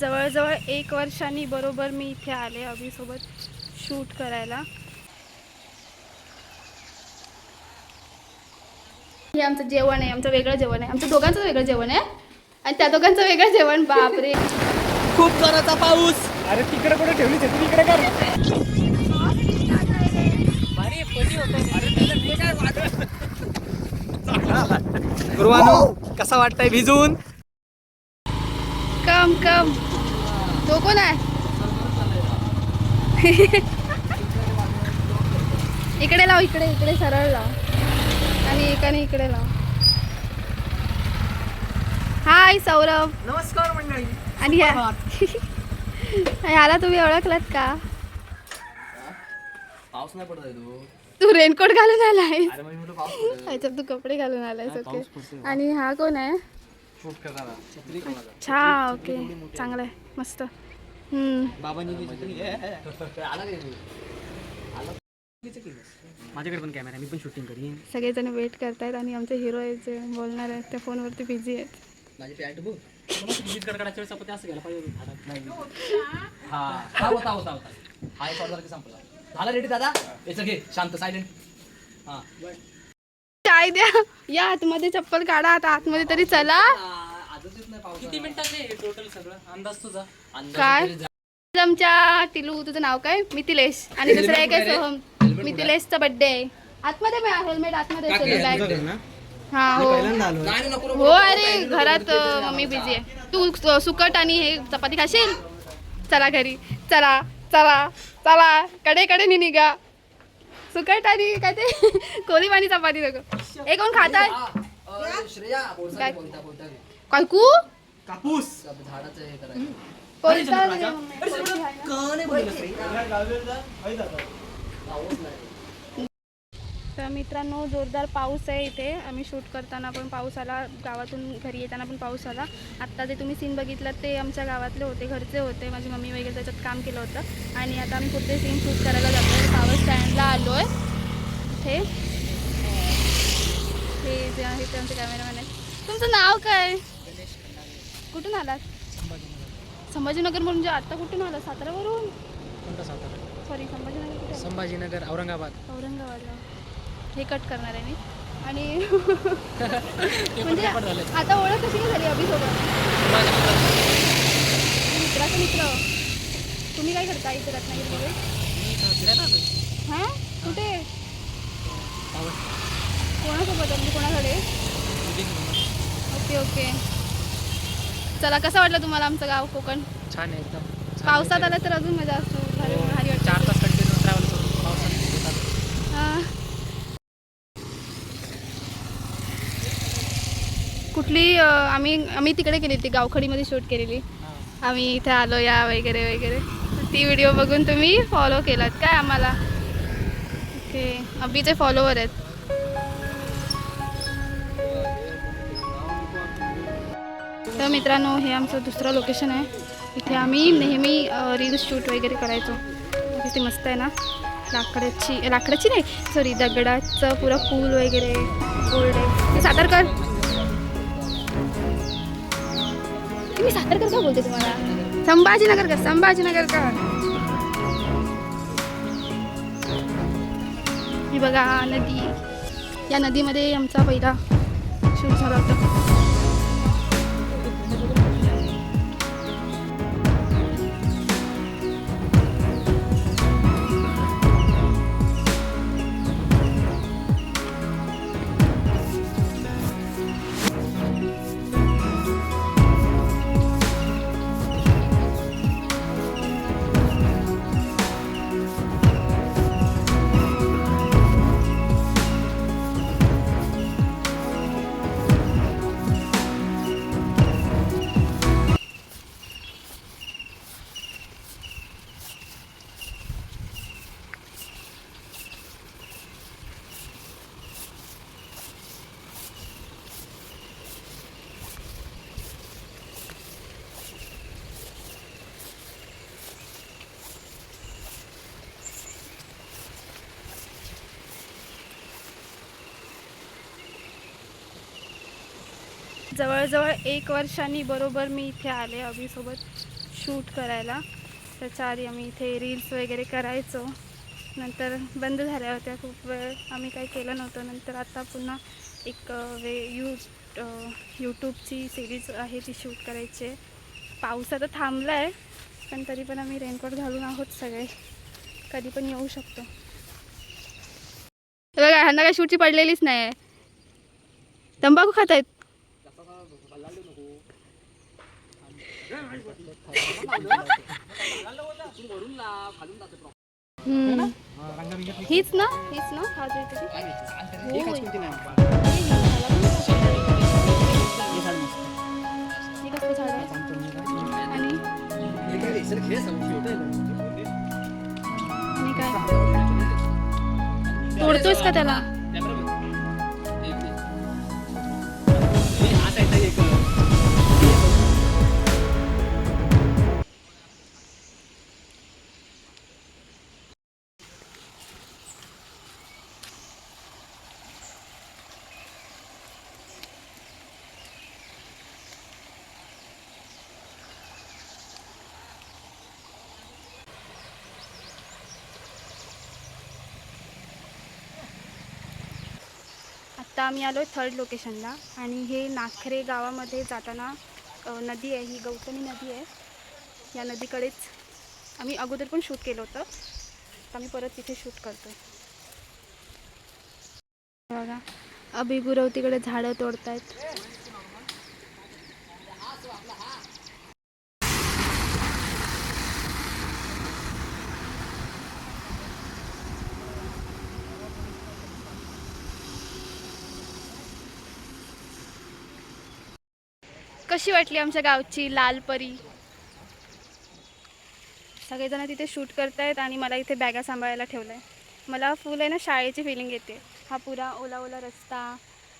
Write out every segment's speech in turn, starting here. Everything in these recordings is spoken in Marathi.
जवळजवळ एक वर्षांनी बरोबर मी इथे आले अभिसोबत शूट करायला. हे आमचं जेवण आहे आमचं वेगळं जेवण आहे. आमच्या दोघांचं वेगळं जेवण आहे. आणि त्या दोघांचं वेगळं जेवण बापरे. खूप जोराचा पाऊस. अरे तिकडे कुठे ठेवली तू? तिकडे कर. गुरुवानो कसा वाटतंय भिजून? कम कम. तो कोण आहे? इकडे लाव इकडे इकडे सरळ लाव. आणि एकाने इकडे लाव. हाय सौरभ. नमस्कार मंडळी. आणि ह्या ह्याला तुम्ही ओळखलात का? पाऊस नाही पडत तू. तू रेनकोट घालून आलाय तू कपडे घालून आलायस ओके. आणि हा कोण आहे? अच्छा ओके। चांगलं आहे मस्त. हम्म. ती तू? माझ्याकडे पण कॅमेरा मी पण शूटिंग करीन. सगळेजण वेट करतायत आणि आमचे हिरो आहेत जे बोलणार आहेत त्या फोनवरती बिझी आहेत. माझी पॅन्ट बघ हा हा होता होता होता. हा एक ऑर्डर संपला. झाला रेडी दादा? याचं घे शांत सायलेंट हा. काय द्या. या आतमध्ये चप्पल काढा. आता आतमध्ये तरी चला. किती मिनिटाचे टोटल सगळं? अंदाज तुझा? काय? आमच्या टिलू तुझं नाव काय? मिथिलेश. आणि दुसरं एक आहे सोहम. मिथिलेशचा बर्थडे आहे. आतमध्ये हेल्मेट आतमध्ये हा हो. हो अरे घरात अ, मम्मी बिझी आहे. तू सुकट आणि हे चपाती खाशील? चला घरी. चला चला चला. कडे कडे नि निघा. सुकट आणि काय ते? कोळी आणि चपाती नको. हे कोण खाताय? अ, श्रेया बोलता काय? बोलता बोलता. काकू? कापूस. झाडाचं हे करायचं कोणता रे मम्मी? का नाही बोलत रे? पाऊस नाही तर मित्रांनो जोरदार पाऊस आहे इथे. आम्ही शूट करताना पण पाऊस आला गावातून घरी येताना पण पाऊस आला. आत्ता जे तुम्ही सीन बघितलं ते आमच्या गावातले होते घरचे होते. माझी मम्मी वगैरे त्याच्यात काम केलं होतं. आणि आता आम्ही पुढचे सीन शूट करायला जातो आहे पावर स्टँडला आलो आहे इथे. हे जे आहे ते आमचे कॅमेरामॅन आहेत. तुमचं नाव काय? कुठून आलात? संभाजीनगर म्हणजे आत्ता कुठून आला सातारावरून कोणता सातारा? सॉरी संभाजीनगर कुठे? संभाजीनगर औरंगाबाद. औरंगाबादला. हे कट करणार आहे मी. आणि ते पण म्हणजे झाले आता ओळख कशी काय झाली अभिसोबत मित्राचं मित्र. तुम्ही काय करता इथे रत्नागिरीमध्ये? मी फिरायला आलोय. हां? कुठे? पाऊस. कोणासोबत? म्हणजे कोणाकडे. Okay okay. चला कसं वाटलं तुम्हाला आमचं गाव कोकण छान आहे एकदम पावसात. आलं तर अजून मजा असतो भारी हो, भारी वाटतं चार तास कंटिन्यू ट्रॅव्हल पावसात. हां. कुठली अं, आम्ही आम्ही तिकडे केली ती गावखडीमध्ये शूट केलेली. आम्ही इथे आलो या वगैरे वगैरे ती व्हिडिओ बघून तुम्ही फॉलो केलात काय आम्हाला ओके अभिचे फॉलोवर आहेत तर मित्रांनो हे आमचं दुसरं लोकेशन आहे. इथे आम्ही नेहमी रील्स शूट वगैरे करायचो. म्हणजे किती मस्त आहे ना? लाकडाची लाकडाची नाही सॉरी दगडाचं पुरं पूल वगैरे गोल्ड आहे. ते सातारकर मी सातारकर का बोलते तुम्हाला? संभाजीनगर का संभाजीनगर का ही बघा नदी. या नदीमध्ये आमचा पहिला शूट झाला होता. जवळजवळ एक वर्षांनी बरोबर मी इथे आले अभिसोबत शूट करायला. त्याच्या आधी आम्ही इथे रील्स वगैरे करायचो. नंतर बंद झाल्या होत्या खूप वेळ. आम्ही काही केलं नव्हतं. नंतर आता पुन्हा एक वे यू यूट्यूबची सिरीज आहे ती शूट करायची आहे. पाऊस आता थांबला आहे पण तरी पण आम्ही रेनकोट घालून आहोत सगळे. कधी पण येऊ शकतो. बघा ह्यांना काय शूटची पडलेलीच नाही आहे तंबाखू खात आहेत हीच ना हीच ना आणि? तोडतोयस का त्याला? आत्ता आम्ही आलो आहे थर्ड लोकेशनला आणि हे नाखरे गावामध्ये जाताना नदी आहे ही गौतमी नदी आहे. या नदीकडेच आम्ही अगोदर पण शूट केलं होतं. तर आम्ही परत तिथे शूट करतो बघा. अभिगुरव तिकडे झाडं तोडतायत. कशी वाटली आमच्या गावची लाल परी सगळेजण तिथे शूट करतायत आणि मला इथे बॅगा सांभाळायला ठेवलं आहे मला फुल आहे ना शाळेची फिलिंग येते. हा पुरा ओला ओला रस्ता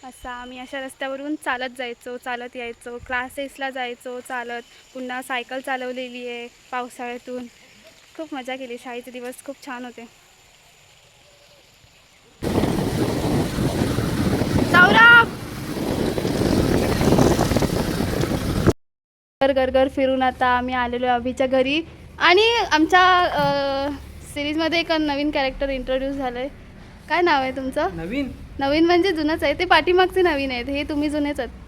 असा आम्ही अशा रस्त्यावरून चालत जायचो चालत यायचो. क्लासेसला जायचो चालत. पुन्हा सायकल चालवलेली आहे पावसाळ्यातून. खूप मजा केली. शाळेचे दिवस खूप छान होते सौरभ घर घर घर फिरून आता आम्ही आलेलो आहे अभिच्या घरी. आणि आमच्या सिरीजमध्ये एक नवीन कॅरेक्टर इंट्रोड्यूस झालं आहे काय नाव आहे तुमचं? नवीन? नवीन म्हणजे जुनंच आहे. ते पाठीमागचे नवीन आहेत. हे तुम्ही जुनेच आहेत.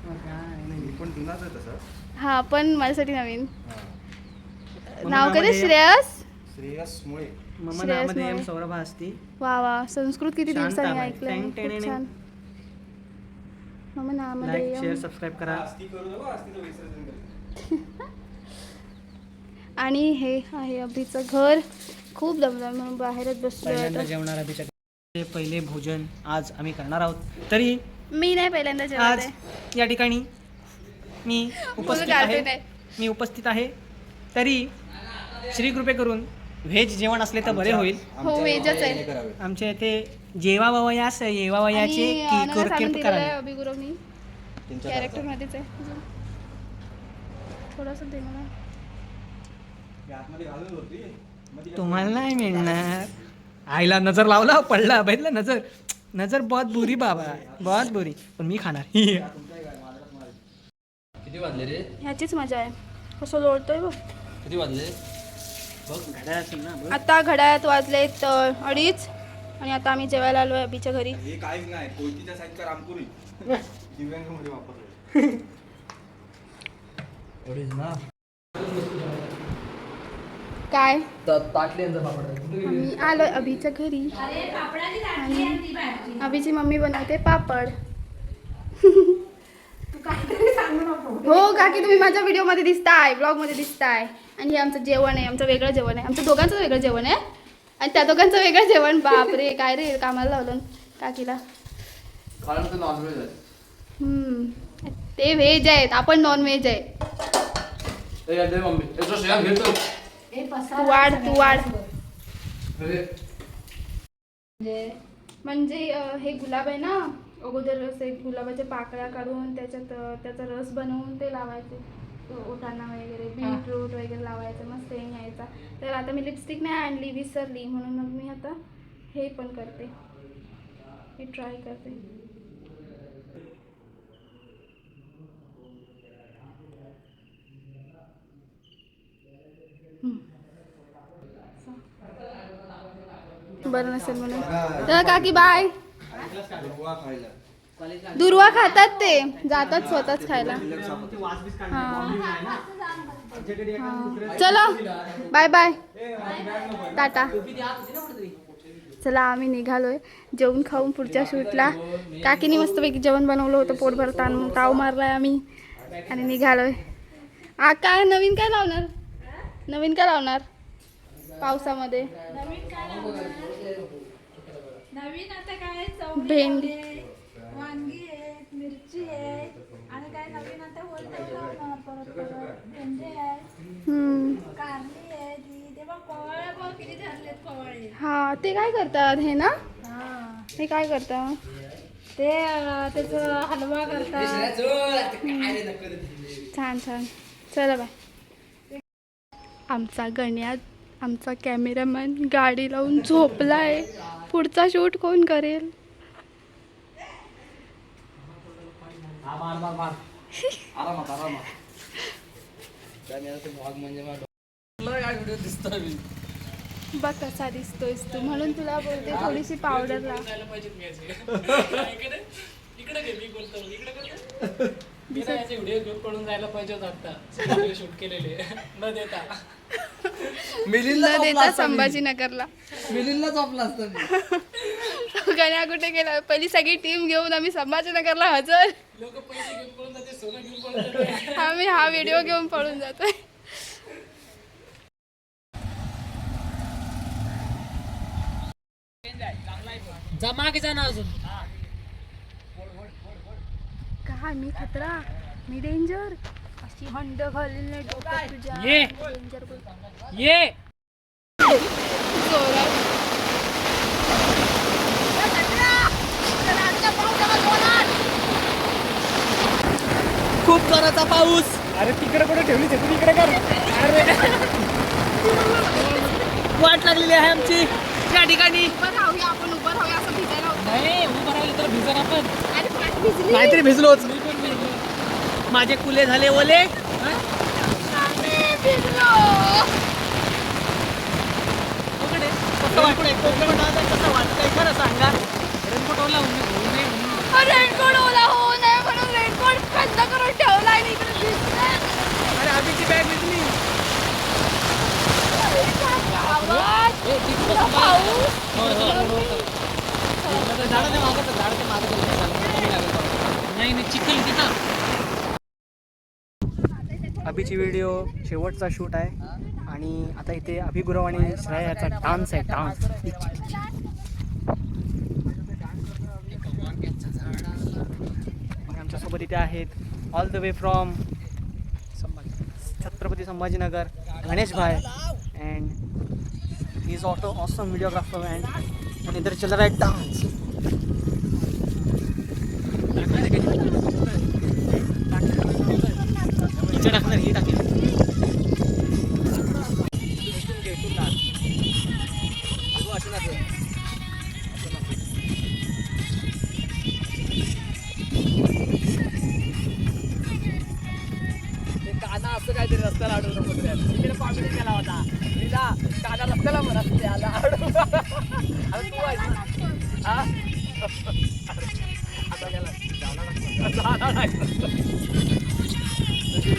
पण जुनाच आहे तसं. हां पण माझ्यासाठी नवीन. नाव नावामध्ये- श्रेयस श्रेयस? मुळे मम. सौरभा असती. वा वा. संस्कृत किती दिवसांनी. ऐकलं छान. मग नामध्ये लाईक शेअर. सबस्क्राईब करा. आणि हे आहे अभिचं घर. खूप दमदम म्हणून बाहेरच बसलो जेवणार अभिच्या. पहिले भोजन आज आम्ही करणार आहोत. तरी मी नाही पहिल्यांदा आज या ठिकाणी मी उपस्थित आहे. मी उपस्थित आहे. तरी श्री कृपे करून व्हेज जेवण असले तर बरे होईल. हो गावाला आहे. आमच्या इथे जेवा वयास येवा वयाचे की कॅरेक्टर. मध्येच आहे. थोडंसं दे मला मध्ये तुम्हाला नाही मिळणार. आईला नजर लावला पडला. बघितलं नजर. नजर बहुत बुरी बाबा. बहुत बुरी. पण मी खाणार. किती वाजले रे? ह्याचीच मजा आहे. कसं लोळतोय बघ. किती वाजले? आता घड्याळात वाजलेत अ, अडीच. आणि आता आम्ही जेवायला आलो आहे अभिच्या घरी. हे काहीच नाही. साईडचा रामपुरी. दिव्यांगमध्ये वापरतो एवढीच ना काय? आम्ही आलो अभिच्या घरी. आणि अभिची मम्मी बनवते पापड. हो काकी तुम्ही माझ्या व्हिडिओमध्ये दिसताय ब्लॉगमध्ये दिसताय. आणि हे आमचं जेवण आहे आमचं वेगळं जेवण आहे. आमचं दोघांचं वेगळं जेवण आहे. आणि त्या दोघांचं वेगळं जेवण बापरे काय रे कामाला लावलं काकीला. कारण तर नॉनव्हेज आहे. हम्म. ते व्हेज आहेत आपण नॉन व्हेज आहे तो वाढ तू वाढ. म्हणजे अ, हे गुलाब आहे ना अगोदर असे गुलाबाच्या पाकळ्या काढून त्याच्यात त्याचा रस बनवून ते लावायचे. तो ओठांना वगैरे बीटरूट वगैरे लावायचं मस्त हे यायचा तर आता मी लिपस्टिक नाही आणली विसरली म्हणून मग मी आता हे पण करते. हे ट्राय करते. बरं नसेल म्हणून. तर काकी बाय दुर्वा खातात ते. जातात स्वतःच खायला. हा. चलो. Bye bye tata. चला आम्ही निघालोय. जेवण खाऊन पुढच्या शूटला. काकीने मस्तपैकी जेवण बनवलं होतं पोटभर ताण ताव मारलाय आम्ही. आणि निघालोय. आ काय नवीन काय लावणार? नवीन काय लावणार? पावसामध्ये. नवीन आता काय? भेंडी. वांगी आहेत मिरची आहे. आणि काय नवीन आता होईल लावणार परत परत भेंडे आहे. हम्म. कारली आहे ती. ते बघ कोवळे बघ किती धरलेत कोवळे हा ते काय करतात हे ना? हा. हे काय करतात? ते अं, त्याचं हलवा करतात. छान छान. चला बाय. आमचा गण्यात आमचा कॅमेरामॅन गाडी लावून झोपलाय. पुढचा शूट कोण करेल? मार बघ कसा दिसतोयस तू म्हणून तुला बोलते थोडीशी पावडर लाव व्हिडिओ घेऊन पडून जायला पाहिजे होता आता. शूट केलेले. न देता. मिलिंदला न देता. संभाजीनगरला. मिलिंदला झोपला असता मी. गण्या कुठे गेला? पहिली सगळी टीम घेऊन आम्ही संभाजीनगरला हजर. आम्ही हा व्हिडिओ घेऊन पळून जातोय. जमा की जाणार अजून. काय मी खतरा? मी डेंजर अशी हंड घालील नाही डोक्यात तुझ्या ये. डेंजर बोल ये. खूप जोराचा पाऊस. अरे तिकडे कुठे ठेवली तू इकडे कर. अरे. वाट लागलेली आहे आमची. त्या ठिकाणी. उभं राहूया आपण उभं राहूया असं भिजायला होतं. नाही उभं राहिलं तर भिजन आपण अरे पाठ भिजली. काहीतरी भिजलोच. माझे कुले झाले ओले. आम्ही भिजलो पकडे. कसं वाटतंय? कोकणात कसं वाटतंय? खरं सांगा. रेनकोट ओला होऊन होऊ नये म्हणून. रेनकोट ओला होऊ नये म्हणून रेनकोट बंद करून ठेवलाय आणि इकडे भिजलंय. अरे आधीची बॅग इतका. पाऊस मागं तर, झाडाच्या मागं तर नाही. नाही नाही चिखल तिथं. अभिची व्हिडिओ शेवटचा शूट आहे. आणि आता इथे अभिगुरव आणि श्रेयाचा डान्स आहे डान्स आणि आमच्यासोबत इथे आहेत all the way from Chhatrapati Sambhajinagar Ganesh भाई. And he is auto awesome videographer and आणि इधर चल रहा है डान्स इथे टाकणार ही टाकेल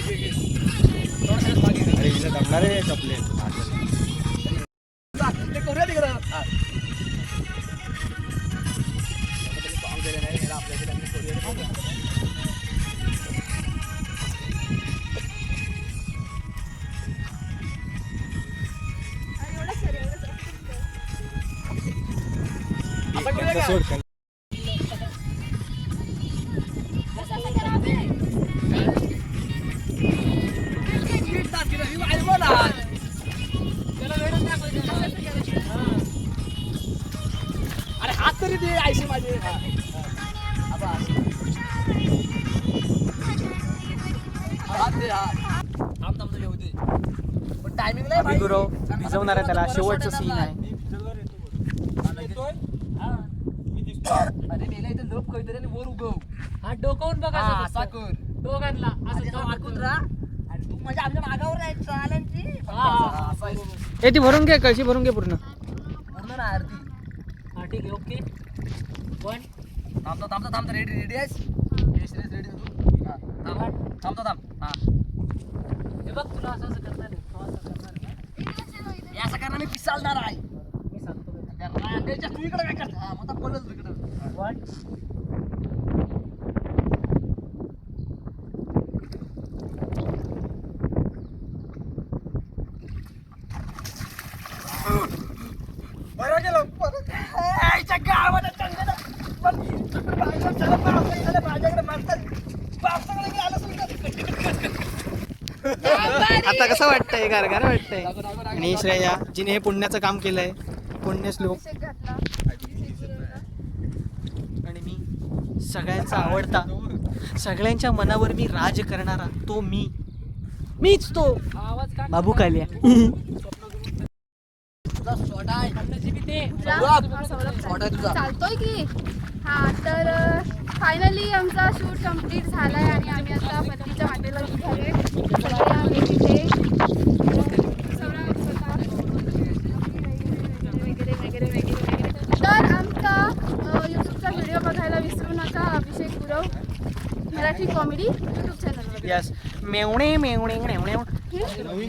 थोडंसं मागे घे. तरी दे आयशी माझे. पण नाही भिजवणार आहे त्याला. शेवटचं सीन आहे. अरे मेला इथं लोक काहीतरी आणि वर उगव. हा डोकावून बघा हा, असा कर. दोघांना. असं. वाकून. राहा. आणि तू माझ्या आमच्या मागावर राहायचं हा. ए ती भरून घे कळशी भरून घे पूर्ण. ठीक आहे ओके वन थांबतो थांबतो थांबतो रेडी रेडी आहेस? येस रेस रेडी तू हा, थांब. थांबतो थांब हा. हे बघ तुला असं असं करणार आहे. तो असं करणार आहे हे. असं करणार मी पिसालणार आहे. मी सांगतो तू इकडे काय करतो हा मग आता बोलल तू इकडं वन बरं गेलं परत आईच्या गावाला चांगलं माझ्याकडे मारतात पावसाकडे मी आलो आता कसं वाटतंय? गारगार वाटतंय. आणि श्रेया जिने हे पुण्याचं काम केलंय. पुण्य श्लोक. आणि मी सगळ्यांचा आवडता सगळ्यांच्या मनावर मी राज करणारा तो मी. मीच तो. बाबू कालिया. तुझा आहे सोडा आहे तुझा चालतोय की. हा तर फायनली आमचा शूट कंप्लीट झालाय आणि आम्ही आता पत्नीच्या वाटेला सगळे आम्ही तिथे वगैरे वगैरे वगैरे तर आमचा यूट्यूबचा व्हिडिओ बघायला विसरू नका Abhishek Gurav Marathi comedy YouTube yes मेवणे मेवणे मेवणे.